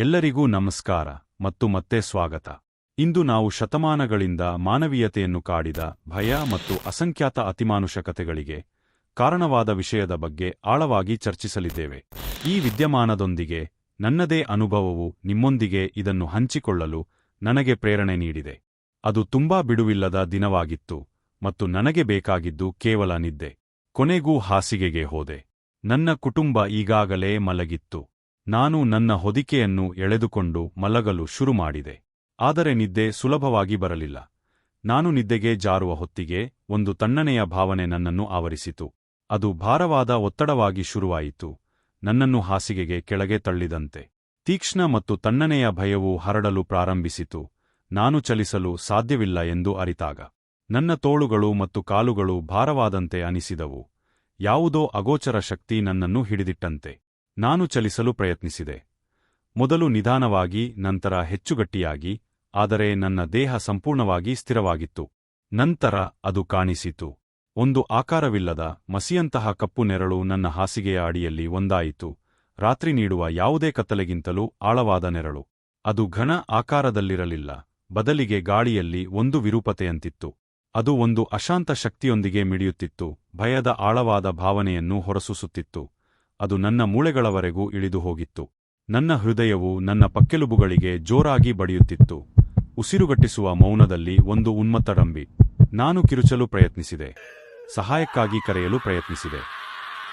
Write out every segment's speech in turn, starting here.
ಎಲ್ಲರಿಗೂ ನಮಸ್ಕಾರ ಮತ್ತು ಮತ್ತೆ ಸ್ವಾಗತ. ಇಂದು ನಾವು ಶತಮಾನಗಳಿಂದ ಮಾನವೀಯತೆಯನ್ನು ಕಾಡಿದ ಭಯ ಮತ್ತು ಅಸಂಖ್ಯಾತ ಅತಿಮಾನುಷಕತೆಗಳಿಗೆ ಕಾರಣವಾದ ವಿಷಯದ ಬಗ್ಗೆ ಆಳವಾಗಿ ಚರ್ಚಿಸಲಿದ್ದೇವೆ. ಈ ವಿದ್ಯಮಾನದೊಂದಿಗೆ ನನ್ನದೇ ಅನುಭವವು ನಿಮ್ಮೊಂದಿಗೆ ಇದನ್ನು ಹಂಚಿಕೊಳ್ಳಲು ನನಗೆ ಪ್ರೇರಣೆ ನೀಡಿದೆ. ಅದು ತುಂಬಾ ಬಿಡುವಿಲ್ಲದ ದಿನವಾಗಿತ್ತು ಮತ್ತು ನನಗೆ ಬೇಕಾಗಿದ್ದು ಕೇವಲ ನಿದ್ದೆ. ಕೊನೆಗೂ ಹಾಸಿಗೆಗೆ ಹೋದೆ. ನನ್ನ ಕುಟುಂಬ ಈಗಾಗಲೇ ಮಲಗಿತ್ತು. ನಾನು ನನ್ನ ಹೊದಿಕೆಯನ್ನು ಎಳೆದುಕೊಂಡು ಮಲಗಲು ಶುರು ಮಾಡಿದೆ ಆದರೆ ನಿದ್ದೆ ಸುಲಭವಾಗಿ ಬರಲಿಲ್ಲ. ನಾನು ನಿದ್ದೆಗೆ ಜಾರುವ ಹೊತ್ತಿಗೆ ಒಂದು ತಣ್ಣನೆಯ ಭಾವನೆ ನನ್ನನ್ನು ಆವರಿಸಿತು. ಅದು ಭಾರವಾದ ಒತ್ತಡವಾಗಿ ಶುರುವಾಯಿತು. ನನ್ನನ್ನು ಹಾಸಿಗೆಗೆ ಕೆಳಗೆ ತಳ್ಳಿದಂತೆ. ತೀಕ್ಷ್ಣ ಮತ್ತು ತಣ್ಣನೆಯ ಭಯವು ಹರಡಲು ಪ್ರಾರಂಭಿಸಿತು. ನಾನು ಚಲಿಸಲು ಸಾಧ್ಯವಿಲ್ಲ ಎಂದು ಅರಿತಾಗ. ನನ್ನ ತೋಳುಗಳು ಮತ್ತು ಕಾಲುಗಳು ಭಾರವಾದಂತೆ ಅನಿಸಿದವು. ಯಾವುದೋ ಅಗೋಚರ ಶಕ್ತಿ ನನ್ನನ್ನು ಹಿಡಿದಿಟ್ಟಂತೆ. ನಾನು ಚಲಿಸಲು ಪ್ರಯತ್ನಿಸಿದೆ. ಮೊದಲು ನಿಧಾನವಾಗಿ, ನಂತರ ಹೆಚ್ಚುಗಟ್ಟಿಯಾಗಿ, ಆದರೆ ನನ್ನ ದೇಹ ಸಂಪೂರ್ಣವಾಗಿ ಸ್ಥಿರವಾಗಿತ್ತು. ನಂತರ ಅದು ಕಾಣಿಸಿತು. ಒಂದು ಆಕಾರವಿಲ್ಲದ, ಮಸಿಯಂತಹ ಕಪ್ಪು ನೆರಳು ನನ್ನ ಹಾಸಿಗೆಯ ಅಡಿಯಲ್ಲಿ ಒಂದಾಯಿತು. ರಾತ್ರಿ ನೀಡುವ ಯಾವುದೇ ಕತ್ತಲೆಗಿಂತಲೂ ಆಳವಾದ ನೆರಳು. ಅದು ಘನ ಆಕಾರದಲ್ಲಿರಲಿಲ್ಲ. ಬದಲಿಗೆ ಗಾಳಿಯಲ್ಲಿ ಒಂದು ವಿರೂಪತೆಯಂತಿತ್ತು. ಅದು ಒಂದು ಅಶಾಂತ ಶಕ್ತಿಯೊಂದಿಗೆ ಮಿಡಿಯುತ್ತಿತ್ತು. ಭಯದ ಆಳವಾದ ಭಾವನೆಯನ್ನು ಹೊರಸೂಸುತ್ತಿತ್ತು. ಅದು ನನ್ನ ಮೂಳೆಗಳವರೆಗೂ ಇಳಿದು ಹೋಗಿತ್ತು ನನ್ನ ಹೃದಯವು ನನ್ನ ಪಕ್ಕೆಲುಬುಗಳಿಗೆ ಜೋರಾಗಿ ಬಡಿಯುತ್ತಿತ್ತು. ಉಸಿರುಗಟ್ಟಿಸುವ ಮೌನದಲ್ಲಿ ಒಂದು ಉನ್ಮತ್ತಡಂಬಿ ನಾನು ಕಿರುಚಲು ಪ್ರಯತ್ನಿಸಿದೆ. ಸಹಾಯಕ್ಕಾಗಿ ಕರೆಯಲು ಪ್ರಯತ್ನಿಸಿದೆ.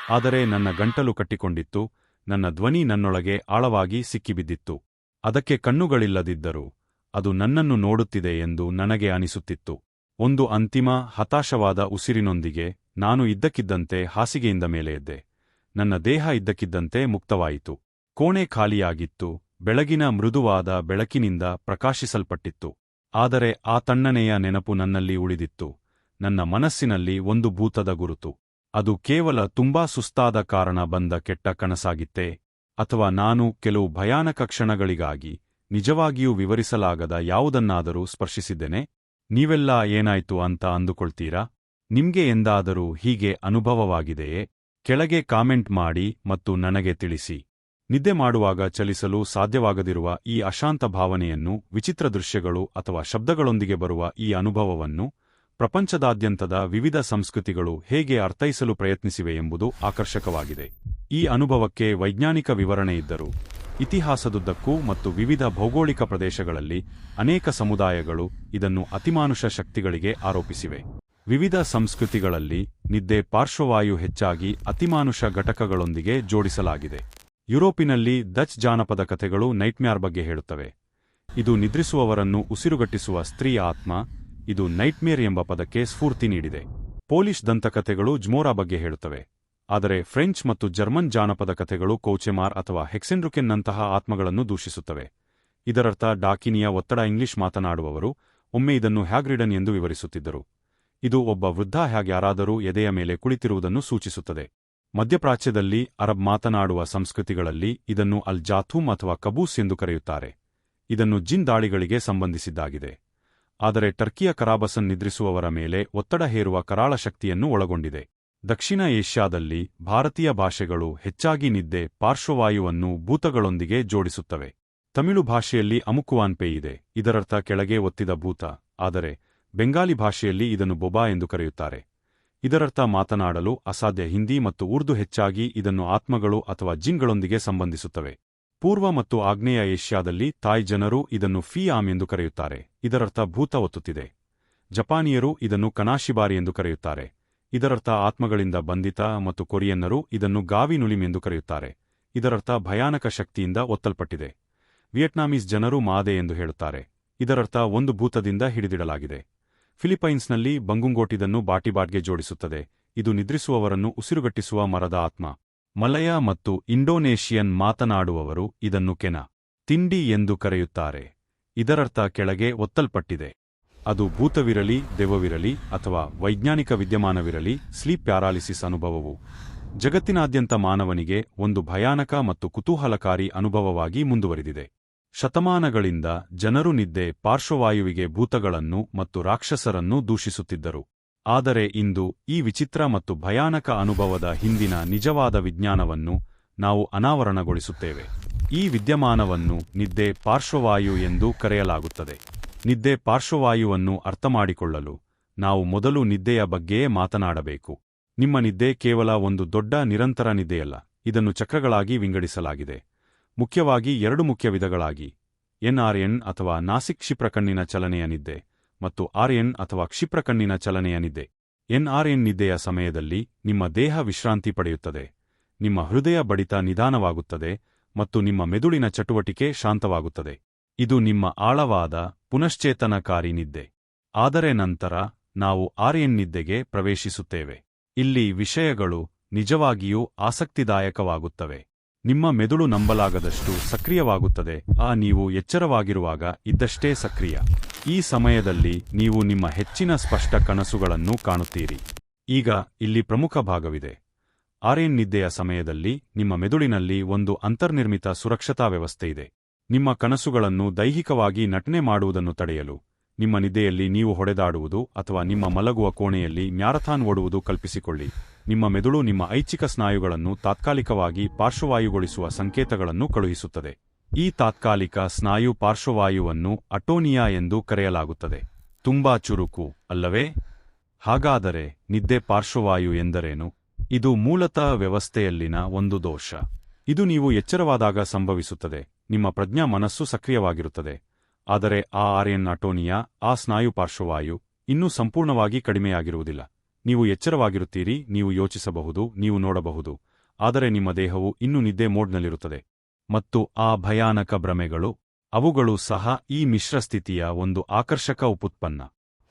ಆದರೆ ನನ್ನ ಗಂಟಲು ಕಟ್ಟಿಕೊಂಡಿತ್ತು. ನನ್ನ ಧ್ವನಿ ನನ್ನೊಳಗೆ ಆಳವಾಗಿ ಸಿಕ್ಕಿಬಿದ್ದಿತ್ತು. ಅದಕ್ಕೆ ಕಣ್ಣುಗಳಿಲ್ಲದಿದ್ದರೂ ಅದು ನನ್ನನ್ನು ನೋಡುತ್ತಿದೆ ಎಂದು ನನಗೆ ಅನಿಸುತ್ತಿತ್ತು. ಒಂದು ಅಂತಿಮ ಹತಾಶವಾದ ಉಸಿರಿನೊಂದಿಗೆ ನಾನು ಇದ್ದಕ್ಕಿದ್ದಂತೆ ಹಾಸಿಗೆಯಿಂದ ಮೇಲೆ ಎದ್ದೆ ನನ್ನ ದೇಹ ಇದ್ದಕ್ಕಿದ್ದಂತೆ ಮುಕ್ತವಾಯಿತು. ಕೋಣೆ ಖಾಲಿಯಾಗಿತ್ತು. ಬೆಳಗಿನ ಮೃದುವಾದ ಬೆಳಕಿನಿಂದ ಪ್ರಕಾಶಿಸಲ್ಪಟ್ಟಿತ್ತು. ಆದರೆ ಆ ತಣ್ಣನೆಯ ನೆನಪು ನನ್ನಲ್ಲಿ ಉಳಿದಿತ್ತು. ನನ್ನ ಮನಸ್ಸಿನಲ್ಲಿ ಒಂದು ಭೂತದ ಗುರುತು. ಅದು ಕೇವಲ ತುಂಬಾ ಸುಸ್ತಾದ ಕಾರಣ ಬಂದ ಕೆಟ್ಟ ಕನಸಾಗಿತ್ತೆ? ಅಥವಾ ನಾನು ಕೆಲವು ಭಯಾನಕ ಕ್ಷಣಗಳಿಗಾಗಿ ನಿಜವಾಗಿಯೂ ವಿವರಿಸಲಾಗದ ಯಾವುದನ್ನಾದರೂ ಸ್ಪರ್ಶಿಸಿದ್ದೇನೆ? ನೀವೆಲ್ಲ ಏನಾಯ್ತು ಅಂತ ಅಂದುಕೊಳ್ತೀರಾ? ನಿಮ್ಗೆ ಎಂದಾದರೂ ಹೀಗೆ ಅನುಭವವಾಗಿದೆಯೇ? ಕೆಳಗೆ ಕಾಮೆಂಟ್ ಮಾಡಿ ಮತ್ತು ನನಗೆ ತಿಳಿಸಿ. ನಿದ್ದೆ ಮಾಡುವಾಗ ಚಲಿಸಲು ಸಾಧ್ಯವಾಗದಿರುವ ಈ ಅಶಾಂತ ಭಾವನೆಯನ್ನು, ವಿಚಿತ್ರ ದೃಶ್ಯಗಳು ಅಥವಾ ಶಬ್ದಗಳೊಂದಿಗೆ ಬರುವ ಈ ಅನುಭವವನ್ನು ಪ್ರಪಂಚದಾದ್ಯಂತದ ವಿವಿಧ ಸಂಸ್ಕೃತಿಗಳು ಹೇಗೆ ಅರ್ಥೈಸಲು ಪ್ರಯತ್ನಿಸಿವೆ ಎಂಬುದು ಆಕರ್ಷಕವಾಗಿದೆ. ಈ ಅನುಭವಕ್ಕೆ ವೈಜ್ಞಾನಿಕ ವಿವರಣೆ ಇದ್ದರು, ಇತಿಹಾಸದುದ್ದಕ್ಕೂ ಮತ್ತು ವಿವಿಧ ಭೌಗೋಳಿಕ ಪ್ರದೇಶಗಳಲ್ಲಿ ಅನೇಕ ಸಮುದಾಯಗಳು ಇದನ್ನು ಅತಿಮಾನುಷ ಶಕ್ತಿಗಳಿಗೆ ಆರೋಪಿಸಿವೆ. ವಿವಿಧ ಸಂಸ್ಕೃತಿಗಳಲ್ಲಿ ನಿದ್ದೆ ಪಾರ್ಶ್ವವಾಯು ಹೆಚ್ಚಾಗಿ ಅತಿಮಾನುಷ ಘಟಕಗಳೊಂದಿಗೆ ಜೋಡಿಸಲಾಗಿದೆ. ಯುರೋಪಿನಲ್ಲಿ ಡಚ್ ಜಾನಪದ ಕಥೆಗಳು ನೈಟ್ಮ್ಯಾರ್ ಬಗ್ಗೆ ಹೇಳುತ್ತವೆ. ಇದು ನಿದ್ರಿಸುವವರನ್ನು ಉಸಿರುಗಟ್ಟಿಸುವ ಸ್ತ್ರೀ ಆತ್ಮ, ಇದು ನೈಟ್ಮೇರ್ ಎಂಬ ಪದಕ್ಕೆ ಸ್ಫೂರ್ತಿ ನೀಡಿದೆ. ಪೋಲಿಷ್ ದಂತಕಥೆಗಳು ಜ್ಮೋರಾ ಬಗ್ಗೆ ಹೇಳುತ್ತವೆ. ಆದರೆ ಫ್ರೆಂಚ್ ಮತ್ತು ಜರ್ಮನ್ ಜಾನಪದ ಕಥೆಗಳು ಕೌಚೆಮಾರ್ ಅಥವಾ ಹೆಕ್ಸೆನ್ರುಕೆನ್ನಂತಹ ಆತ್ಮಗಳನ್ನು ದೂಷಿಸುತ್ತವೆ. ಇದರರ್ಥ, ಡಾಕಿನಿಯ ಒತ್ತಡ ಇಂಗ್ಲಿಷ್ ಮಾತನಾಡುವವರು ಒಮ್ಮೆ ಇದನ್ನು ಹ್ಯಾಗ್ರಿಡನ್ ಎಂದು ವಿವರಿಸುತ್ತಿದ್ದರು. ಇದು ಒಬ್ಬ ವೃದ್ಧ ಯಾರಾದರೂ ಎದೆಯ ಮೇಲೆ ಕುಳಿತಿರುವುದನ್ನು ಸೂಚಿಸುತ್ತದೆ. ಮಧ್ಯಪ್ರಾಚ್ಯದಲ್ಲಿ ಅರಬ್ ಮಾತನಾಡುವ ಸಂಸ್ಕೃತಿಗಳಲ್ಲಿ ಇದನ್ನು ಅಲ್ ಜಾಥೂಮ್ ಅಥವಾ ಕಬೂಸ್ ಎಂದು ಕರೆಯುತ್ತಾರೆ. ಇದನ್ನು ಜಿನ್ ದಾಳಿಗಳಿಗೆ ಸಂಬಂಧಿಸಿದ್ದಾಗಿದೆ. ಆದರೆ ಟರ್ಕಿಯ ಕರಾಬಸನ್ ನಿದ್ರಿಸುವವರ ಮೇಲೆ ಒತ್ತಡ ಹೇರುವ ಕರಾಳ ಶಕ್ತಿಯನ್ನು ಒಳಗೊಂಡಿದೆ. ದಕ್ಷಿಣ ಏಷ್ಯಾದಲ್ಲಿ ಭಾರತೀಯ ಭಾಷೆಗಳು ಹೆಚ್ಚಾಗಿ ನಿದ್ದೆ, ಪಾರ್ಶ್ವವಾಯುವನ್ನು ಭೂತಗಳೊಂದಿಗೆ ಜೋಡಿಸುತ್ತವೆ. ತಮಿಳು ಭಾಷೆಯಲ್ಲಿ ಅಮುಕುವಾನ್ಪೆ ಇದೆ. ಇದರರ್ಥ ಕೆಳಗೆ ಒತ್ತಿದ ಭೂತ. ಆದರೆ ಬೆಂಗಾಲಿ ಭಾಷೆಯಲ್ಲಿ ಇದನ್ನು ಬೊಬಾ ಎಂದು ಕರೆಯುತ್ತಾರೆ. ಇದರರ್ಥ ಮಾತನಾಡಲು ಅಸಾಧ್ಯ ಹಿಂದಿ ಮತ್ತು ಉರ್ದು ಹೆಚ್ಚಾಗಿ ಇದನ್ನು ಆತ್ಮಗಳು ಅಥವಾ ಜಿನ್ಗಳೊಂದಿಗೆ ಸಂಬಂಧಿಸುತ್ತವೆ. ಪೂರ್ವ ಮತ್ತು ಆಗ್ನೇಯ ಏಷ್ಯಾದಲ್ಲಿ ತಾಯ್ ಜನರು ಇದನ್ನು ಫಿ ಆಮ್ ಎಂದು ಕರೆಯುತ್ತಾರೆ. ಇದರರ್ಥ ಭೂತ ಒತ್ತುತ್ತಿದೆ. ಜಪಾನಿಯರು ಇದನ್ನು ಕನಾಶಿಬಾರಿ ಎಂದು ಕರೆಯುತ್ತಾರೆ. ಇದರರ್ಥ ಆತ್ಮಗಳಿಂದ ಬಂಧಿತ ಮತ್ತು ಕೊರಿಯನ್ನರು ಇದನ್ನು ಗಾವಿನುಲಿಮ್ ಎಂದು ಕರೆಯುತ್ತಾರೆ. ಇದರರ್ಥ ಭಯಾನಕ ಶಕ್ತಿಯಿಂದ ಒತ್ತಲ್ಪಟ್ಟಿದೆ. ವಿಯೆಟ್ನಾಮೀಸ್ ಜನರು ಮಾದೆ ಎಂದು ಹೇಳುತ್ತಾರೆ. ಇದರರ್ಥ ಒಂದು ಭೂತದಿಂದ ಹಿಡಿದಿಡಲಾಗಿದೆ. ಫಿಲಿಪೈನ್ಸ್ನಲ್ಲಿ ಬಂಗುಂಗೋಟಿದನ್ನು ಬಾಟಿಬಾಟ್ಗೆ ಜೋಡಿಸುತ್ತದೆ. ಇದು ನಿದ್ರಿಸುವವರನ್ನು ಉಸಿರುಗಟ್ಟಿಸುವ ಮರದ ಆತ್ಮ. ಮಲಯ ಮತ್ತು ಇಂಡೋನೇಷಿಯನ್ ಮಾತನಾಡುವವರು ಇದನ್ನು ಕೆನ, ತಿಂಡಿ ಎಂದು ಕರೆಯುತ್ತಾರೆ. ಇದರರ್ಥ ಕೆಳಗೆ ಒತ್ತಲ್ಪಟ್ಟಿದೆ. ಅದು ಭೂತವಿರಲಿ ದೆವವಿರಲಿ ಅಥವಾ ವೈಜ್ಞಾನಿಕ ವಿದ್ಯಮಾನವಿರಲಿ, ಸ್ಲೀಪ್ ಪ್ಯಾರಾಲಿಸಿಸ್ ಅನುಭವವು. ಜಗತ್ತಿನಾದ್ಯಂತ ಮಾನವನಿಗೆ ಒಂದು ಭಯಾನಕ ಮತ್ತು ಕುತೂಹಲಕಾರಿ ಅನುಭವವಾಗಿ ಮುಂದುವರಿದಿದೆ. ಶತಮಾನಗಳಿಂದ ಜನರು ನಿದ್ದೆ, ಪಾರ್ಶ್ವವಾಯುವಿಗೆ ಭೂತಗಳನ್ನು ಮತ್ತು ರಾಕ್ಷಸರನ್ನು ದೂಷಿಸುತ್ತಿದ್ದರು. ಆದರೆ ಇಂದು ಈ ವಿಚಿತ್ರ ಮತ್ತು ಭಯಾನಕ ಅನುಭವದ ಹಿಂದಿನ ನಿಜವಾದ ವಿಜ್ಞಾನವನ್ನು ನಾವು ಅನಾವರಣಗೊಳಿಸುತ್ತೇವೆ. ಈ ವಿದ್ಯಮಾನವನ್ನು ನಿದ್ದೆ, ಪಾರ್ಶ್ವವಾಯು ಎಂದು ಕರೆಯಲಾಗುತ್ತದೆ. ನಿದ್ದೆ, ಪಾರ್ಶ್ವವಾಯುವನ್ನು ಅರ್ಥಮಾಡಿಕೊಳ್ಳಲು ನಾವು ಮೊದಲು ನಿದ್ದೆಯ ಬಗ್ಗೆಯೇ ಮಾತನಾಡಬೇಕು. ನಿಮ್ಮ ನಿದ್ದೆ ಕೇವಲ ಒಂದು ದೊಡ್ಡ ನಿರಂತರ ನಿದ್ದೆಯಲ್ಲ, ಇದನ್ನು ಚಕ್ರಗಳಾಗಿ ವಿಂಗಡಿಸಲಾಗಿದೆ. ಮುಖ್ಯವಾಗಿ ಎರಡು ಮುಖ್ಯ ವಿಧಗಳಾಗಿ. ಎನ್ಆರ್ಎನ್ ಅಥವಾ ನಾಸಿಕ್ ಕ್ಷಿಪ್ರಕಣ್ಣಿನ ಚಲನೆಯ ನಿದ್ದೆ ಮತ್ತು ಆರ್ಎನ್ ಅಥವಾ ಕ್ಷಿಪ್ರಕಣ್ಣಿನ ಚಲನೆಯ ನಿದ್ದೆ. ಎನ್ಆರ್ಎನ್ ನಿದ್ದೆಯ ಸಮಯದಲ್ಲಿ ನಿಮ್ಮ ದೇಹ ವಿಶ್ರಾಂತಿ ಪಡೆಯುತ್ತದೆ. ನಿಮ್ಮ ಹೃದಯ ಬಡಿತ ನಿಧಾನವಾಗುತ್ತದೆ ಮತ್ತು ನಿಮ್ಮ ಮೆದುಳಿನ ಚಟುವಟಿಕೆ ಶಾಂತವಾಗುತ್ತದೆ. ಇದು ನಿಮ್ಮ ಆಳವಾದ, ಪುನಶ್ಚೇತನಕಾರಿ ನಿದ್ದೆ. ಆದರೆ ನಂತರ ನಾವು ಆರ್ಎನ್ ನಿದ್ದೆಗೆ ಪ್ರವೇಶಿಸುತ್ತೇವೆ. ಇಲ್ಲಿ ವಿಷಯಗಳು ನಿಜವಾಗಿಯೂ ಆಸಕ್ತಿದಾಯಕವಾಗುತ್ತವೆ. ನಿಮ್ಮ ಮೆದುಳು ನಂಬಲಾಗದಷ್ಟು ಸಕ್ರಿಯವಾಗುತ್ತದೆ. ಆ ನೀವು ಎಚ್ಚರವಾಗಿರುವಾಗ ಇದ್ದಷ್ಟೇ ಸಕ್ರಿಯ. ಈ ಸಮಯದಲ್ಲಿ ನೀವು ನಿಮ್ಮ ಹೆಚ್ಚಿನ ಸ್ಪಷ್ಟ ಕನಸುಗಳನ್ನು ಕಾಣುತ್ತೀರಿ. ಈಗ ಇಲ್ಲಿ ಪ್ರಮುಖ ಭಾಗವಿದೆ. ಆರ್ಎನ್ ನಿದ್ದೆಯ ಸಮಯದಲ್ಲಿ ನಿಮ್ಮ ಮೆದುಳಿನಲ್ಲಿ ಒಂದು ಅಂತರ್ನಿರ್ಮಿತ ಸುರಕ್ಷತಾ ವ್ಯವಸ್ಥೆ ಇದೆ ನಿಮ್ಮ ಕನಸುಗಳನ್ನು ದೈಹಿಕವಾಗಿ ನಟನೆ ಮಾಡುವುದನ್ನು ತಡೆಯಲು ನಿಮ್ಮ ನಿದ್ದೆಯಲ್ಲಿ ನೀವು ಹೊಡೆದಾಡುವುದು ಅಥವಾ ನಿಮ್ಮ ಮಲಗುವ ಕೋಣೆಯಲ್ಲಿ ಮ್ಯಾರಥಾನ್ ಓಡುವುದು ಕಲ್ಪಿಸಿಕೊಳ್ಳಿ. ನಿಮ್ಮ ಮೆದುಳು ನಿಮ್ಮ ಐಚ್ಛಿಕ ಸ್ನಾಯುಗಳನ್ನು ತಾತ್ಕಾಲಿಕವಾಗಿ ಪಾರ್ಶ್ವವಾಯುಗೊಳಿಸುವ ಸಂಕೇತಗಳನ್ನು ಕಳುಹಿಸುತ್ತದೆ. ಈ ತಾತ್ಕಾಲಿಕ ಸ್ನಾಯು ಪಾರ್ಶ್ವವಾಯುವನ್ನು ಅಟೋನಿಯಾ ಎಂದು ಕರೆಯಲಾಗುತ್ತದೆ. ತುಂಬಾ ಚುರುಕು, ಅಲ್ಲವೇ? ಹಾಗಾದರೆ ನಿದ್ದೆ ಪಾರ್ಶ್ವವಾಯು ಎಂದರೇನು? ಇದು ಮೂಲತಃ ವ್ಯವಸ್ಥೆಯಲ್ಲಿನ ಒಂದು ದೋಷ. ಇದು ನೀವು ಎಚ್ಚರವಾದಾಗ ಸಂಭವಿಸುತ್ತದೆ. ನಿಮ್ಮ ಪ್ರಜ್ಞಾ ಮನಸ್ಸು ಸಕ್ರಿಯವಾಗಿರುತ್ತದೆ. ಆದರೆ ಆ ಆರ್ಯನ್ ಅಟೋನಿಯಾ, ಆ ಸ್ನಾಯು ಪಾರ್ಶ್ವವಾಯು ಇನ್ನೂ ಸಂಪೂರ್ಣವಾಗಿ ಕಡಿಮೆಯಾಗಿರುವುದಿಲ್ಲ. ನೀವು ಎಚ್ಚರವಾಗಿರುತ್ತೀರಿ, ನೀವು ಯೋಚಿಸಬಹುದು, ನೀವು ನೋಡಬಹುದು. ಆದರೆ ನಿಮ್ಮ ದೇಹವು ಇನ್ನೂ ನಿದ್ದೆ ಮೋಡ್ನಲ್ಲಿರುತ್ತದೆ. ಮತ್ತು ಆ ಭಯಾನಕ ಭ್ರಮೆಗಳು, ಅವುಗಳು ಸಹ ಈ ಮಿಶ್ರಸ್ಥಿತಿಯ ಒಂದು ಆಕರ್ಷಕ ಉಪುತ್ಪನ್ನ.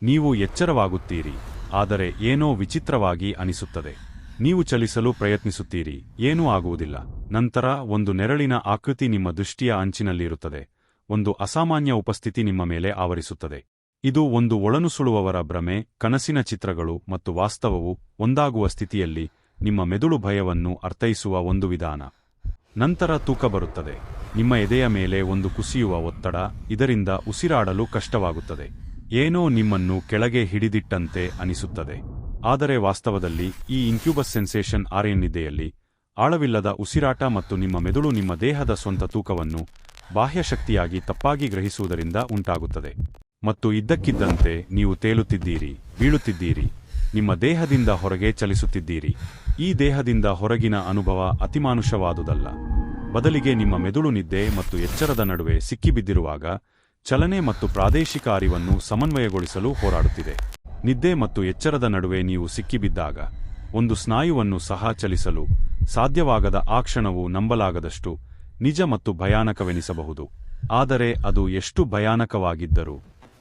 ನೀವು ಎಚ್ಚರವಾಗುತ್ತೀರಿ, ಆದರೆ ಏನೋ ವಿಚಿತ್ರವಾಗಿ ಅನಿಸುತ್ತದೆ. ನೀವು ಚಲಿಸಲು ಪ್ರಯತ್ನಿಸುತ್ತೀರಿ, ಏನೂ ಆಗುವುದಿಲ್ಲ. ನಂತರ ಒಂದು ನೆರಳಿನ ಆಕೃತಿ ನಿಮ್ಮ ದೃಷ್ಟಿಯ ಅಂಚಿನಲ್ಲಿರುತ್ತದೆ. ಒಂದು ಅಸಾಮಾನ್ಯ ಉಪಸ್ಥಿತಿ ನಿಮ್ಮ ಮೇಲೆ ಆವರಿಸುತ್ತದೆ. ಇದು ಒಂದು ಒಳನುಸುಳುವವರ ಭ್ರಮೆ, ಕನಸಿನ ಚಿತ್ರಗಳು ಮತ್ತು ವಾಸ್ತವವು ಒಂದಾಗುವ ಸ್ಥಿತಿಯಲ್ಲಿ ನಿಮ್ಮ ಮೆದುಳು ಭಯವನ್ನು ಅರ್ಥೈಸುವ ಒಂದು ವಿಧಾನ. ನಂತರ ತೂಕ ಬರುತ್ತದೆ. ನಿಮ್ಮ ಎದೆಯ ಮೇಲೆ ಒಂದು ಕುಸಿಯುವ ಒತ್ತಡ ಇದರಿಂದ ಉಸಿರಾಡಲು ಕಷ್ಟವಾಗುತ್ತದೆ. ಏನೋ ನಿಮ್ಮನ್ನು ಕೆಳಗೆ ಹಿಡಿದಿಟ್ಟಂತೆ ಅನಿಸುತ್ತದೆ. ಆದರೆ ವಾಸ್ತವದಲ್ಲಿ ಈ ಇನ್ಕ್ಯೂಬಸ್ ಸೆನ್ಸೇಷನ್ ಆರ್ಎನ್ನಿದೆಯಲ್ಲಿ ಆಳವಿಲ್ಲದ ಉಸಿರಾಟ ಮತ್ತು ನಿಮ್ಮ ಮೆದುಳು ನಿಮ್ಮ ದೇಹದ ಸ್ವಂತ ತೂಕವನ್ನು ಬಾಹ್ಯಶಕ್ತಿಯಾಗಿ ತಪ್ಪಾಗಿ ಗ್ರಹಿಸುವುದರಿಂದ ಉಂಟಾಗುತ್ತದೆ. ಮತ್ತು ಇದ್ದಕ್ಕಿದ್ದಂತೆ ನೀವು ತೇಲುತ್ತಿದ್ದೀರಿ, ಬೀಳುತ್ತಿದ್ದೀರಿ, ನಿಮ್ಮ ದೇಹದಿಂದ ಹೊರಗೆ ಚಲಿಸುತ್ತಿದ್ದೀರಿ. ಈ ದೇಹದಿಂದ ಹೊರಗಿನ ಅನುಭವ ಅತಿಮಾನುಷವಾದುದಲ್ಲ. ಬದಲಿಗೆ ನಿಮ್ಮ ಮೆದುಳು ನಿದ್ದೆ ಮತ್ತು ಎಚ್ಚರದ ನಡುವೆ ಸಿಕ್ಕಿಬಿದ್ದಿರುವಾಗ ಚಲನೆ ಮತ್ತು ಪ್ರಾದೇಶಿಕ ಅರಿವನ್ನು ಸಮನ್ವಯಗೊಳಿಸಲು ಹೋರಾಡುತ್ತಿದೆ. ನಿದ್ದೆ ಮತ್ತು ಎಚ್ಚರದ ನಡುವೆ ನೀವು ಸಿಕ್ಕಿಬಿದ್ದಾಗ ಒಂದು ಸ್ನಾಯುವನ್ನು ಸಹ ಚಲಿಸಲು ಸಾಧ್ಯವಾಗದ ಆ ಕ್ಷಣವು ನಂಬಲಾಗದಷ್ಟು ನಿಜ ಮತ್ತು ಭಯಾನಕವೆನಿಸಬಹುದು. ಆದರೆ ಅದು ಎಷ್ಟು ಭಯಾನಕವಾಗಿದ್ದರೂ,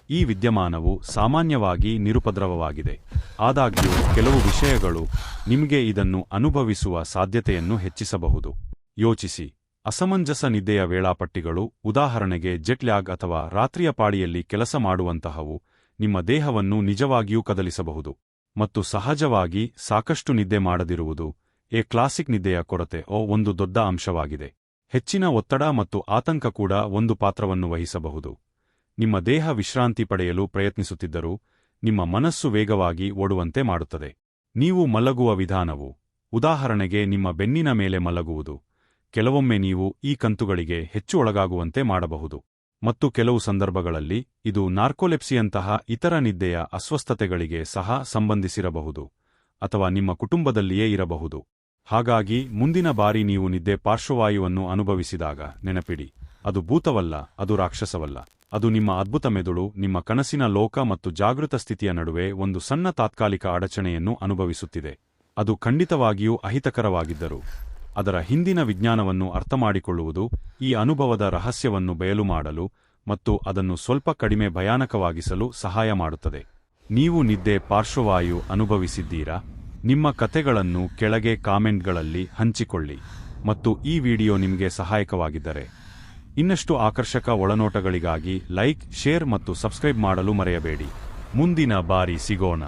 ಈ ವಿದ್ಯಮಾನವು ಸಾಮಾನ್ಯವಾಗಿ ನಿರುಪದ್ರವವಾಗಿದೆ. ಆದಾಗ್ಯೂ, ಕೆಲವು ವಿಷಯಗಳು ನಿಮಗೆ ಇದನ್ನು ಅನುಭವಿಸುವ ಸಾಧ್ಯತೆಯನ್ನು ಹೆಚ್ಚಿಸಬಹುದು. ಯೋಚಿಸಿ. ಅಸಮಂಜಸ ನಿದ್ದೆಯ ವೇಳಾಪಟ್ಟಿಗಳು ಉದಾಹರಣೆಗೆ ಜೆಟ್ಲ್ಯಾಗ್ ಅಥವಾ ರಾತ್ರಿಯ ಪಾಳಿಯಲ್ಲಿ ಕೆಲಸ ಮಾಡುವಂತಹವು ನಿಮ್ಮ ದೇಹವನ್ನು ನಿಜವಾಗಿಯೂ ಕದಲಿಸಬಹುದು. ಮತ್ತು ಸಹಜವಾಗಿ ಸಾಕಷ್ಟು ನಿದ್ದೆ ಮಾಡದಿರುವುದು ಎ ಕ್ಲಾಸಿಕ್ ನಿದ್ದೆಯ ಕೊರತೆ, ಓ, ಒಂದು ದೊಡ್ಡ ಅಂಶವಾಗಿದೆ. ಹೆಚ್ಚಿನ ಒತ್ತಡ ಮತ್ತು ಆತಂಕ ಕೂಡ ಒಂದು ಪಾತ್ರವನ್ನು ವಹಿಸಬಹುದು. ನಿಮ್ಮ ದೇಹ ವಿಶ್ರಾಂತಿ ಪಡೆಯಲು ಪ್ರಯತ್ನಿಸುತ್ತಿದ್ದರೂ, ನಿಮ್ಮ ಮನಸ್ಸು ವೇಗವಾಗಿ ಓಡುವಂತೆ ಮಾಡುತ್ತದೆ. ನೀವು ಮಲಗುವ ವಿಧಾನವು, ಉದಾಹರಣೆಗೆ ನಿಮ್ಮ ಬೆನ್ನಿನ ಮೇಲೆ ಮಲಗುವುದು. ಕೆಲವೊಮ್ಮೆ ನೀವು ಈ ಕಂತುಗಳಿಗೆ ಹೆಚ್ಚು ಒಳಗಾಗುವಂತೆ ಮಾಡಬಹುದು. ಮತ್ತು ಕೆಲವು ಸಂದರ್ಭಗಳಲ್ಲಿ, ಇದು ನಾರ್ಕೋಲೆಪ್ಸಿಯಂತಹ ಇತರ ನಿದ್ದೆಯ ಅಸ್ವಸ್ಥತೆಗಳಿಗೆ ಸಹ ಸಂಬಂಧಿಸಿರಬಹುದು, ಅಥವಾ ನಿಮ್ಮ ಕುಟುಂಬದಲ್ಲಿಯೇ ಇರಬಹುದು. ಹಾಗಾಗಿ ಮುಂದಿನ ಬಾರಿ ನೀವು ನಿದ್ದೆ ಪಾರ್ಶ್ವವಾಯುವನ್ನು ಅನುಭವಿಸಿದಾಗ ನೆನಪಿಡಿ, ಅದು ಭೂತವಲ್ಲ, ಅದು ರಾಕ್ಷಸವಲ್ಲ. ಅದು ನಿಮ್ಮ ಅದ್ಭುತ ಮೆದುಳು, ನಿಮ್ಮ ಕನಸಿನ ಲೋಕ ಮತ್ತು ಜಾಗೃತ ಸ್ಥಿತಿಯ ನಡುವೆ ಒಂದು ಸಣ್ಣ ತಾತ್ಕಾಲಿಕ ಅಡಚಣೆಯನ್ನು ಅನುಭವಿಸುತ್ತಿದೆ. ಅದು ಖಂಡಿತವಾಗಿಯೂ ಅಹಿತಕರವಾಗಿದ್ದರು, ಅದರ ಹಿಂದಿನ ವಿಜ್ಞಾನವನ್ನು ಅರ್ಥಮಾಡಿಕೊಳ್ಳುವುದು, ಈ ಅನುಭವದ ರಹಸ್ಯವನ್ನು ಬಯಲು ಮಾಡಲು ಮತ್ತು ಅದನ್ನು ಸ್ವಲ್ಪ ಕಡಿಮೆ ಭಯಾನಕವಾಗಿಸಲು ಸಹಾಯ ಮಾಡುತ್ತದೆ. ನೀವು ನಿದ್ದೆ ಪಾರ್ಶ್ವವಾಯು ಅನುಭವಿಸಿದ್ದೀರಾ? ನಿಮ್ಮ ಕಥೆಗಳನ್ನು ಕೆಳಗೆ ಕಾಮೆಂಟ್ಗಳಲ್ಲಿ ಹಂಚಿಕೊಳ್ಳಿ ಮತ್ತು ಈ ವಿಡಿಯೋ ನಿಮಗೆ ಸಹಾಯಕವಾಗಿದ್ದರೆ ಇನ್ನಷ್ಟು ಆಕರ್ಷಕ ಒಳನೋಟಗಳಿಗಾಗಿ ಲೈಕ್, ಶೇರ್ ಮತ್ತು ಸಬ್ಸ್ಕ್ರೈಬ್ ಮಾಡಲು ಮರೆಯಬೇಡಿ. ಮುಂದಿನ ಬಾರಿ ಸಿಗೋಣ.